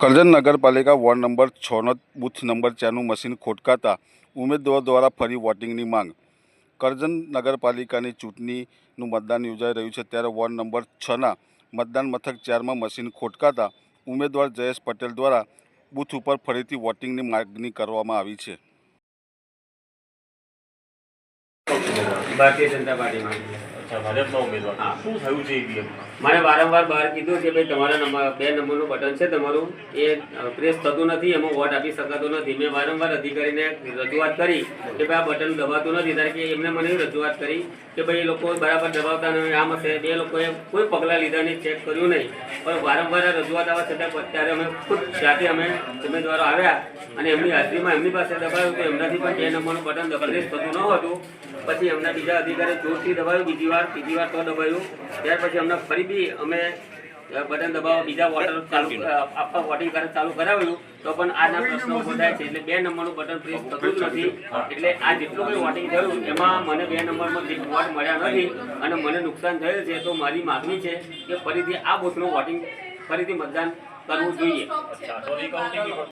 કરજણ નગરપાલિકા ward number છનો booth number ચારનું મશીન ખોટકાતા ઉમેદવાર દ્વારા ફરી વોટિંગની માંગ. કરજણ નગરપાલિકાની ચૂંટણીનું મતદાન યોજાઈ રહ્યું છે ત્યારે વોર્ડ નંબર છના મતદાન મથક ચારમાં મશીન ખોટકાતા ઉમેદવાર જયેશ પટેલ દ્વારા બૂથ ઉપર ફરીથી વોટિંગની માગણી કરવામાં આવી છે. ભારતીય જનતા પાર્ટીમાં. મને વારંવાર બહાર કીધું કે ભાઈ તમારા નંબર બે નંબરનું બટન છે તમારું એ પ્રેસ થતું નથી એમાં વોટ આપી શકાતો નથી. મેં વારંવાર અધિકારીને રજૂઆત કરી કે ભાઈ આ બટન દબાતું નથી ત્યારે કે એમને મને રજૂઆત કરી કે ભાઈ એ લોકો બરાબર દબાવતા નહીં આમ હશે. બે લોકોએ કોઈ પગલાં લીધા નહીં ચેક કર્યું નહીં. પણ વારંવાર રજૂઆત આવવા છતાં અત્યારે અમે ખુદ જાતે અમે ઉમેદવારો આવ્યા અને એમની હાજરીમાં એમની પાસે દબાવ્યું તો એમનાથી પણ બે નંબરનું બટન પ્રેસ થતું ન હતું. પછી અમને બીજા અધિકારી જોરથી દબાવ્યું બીજી વાર ત્રીજી વાર તો દબાવ્યું ત્યાર પછી અમને ફરી બી અમે બટન દબાવવા બીજા વોટર ચાલુ આપવા વોટિંગ કરે ચાલુ કરાવ્યું તો પણ આના પ્રશ્નો ઊભો છે. એટલે બે નંબરનું બટન પ્રેસ થતું જ નથી. એટલે આ જેટલું કંઈ વોટિંગ થયું એમાં મને બે નંબરમાં જે વોટ મળ્યા નથી અને મને નુકસાન થયેલ છે તો મારી માગણી છે કે ફરીથી આ બૂથનું વોટિંગ ફરીથી મતદાન કરવું જોઈએ. અચ્છા તો રિકાઉન્ટિંગ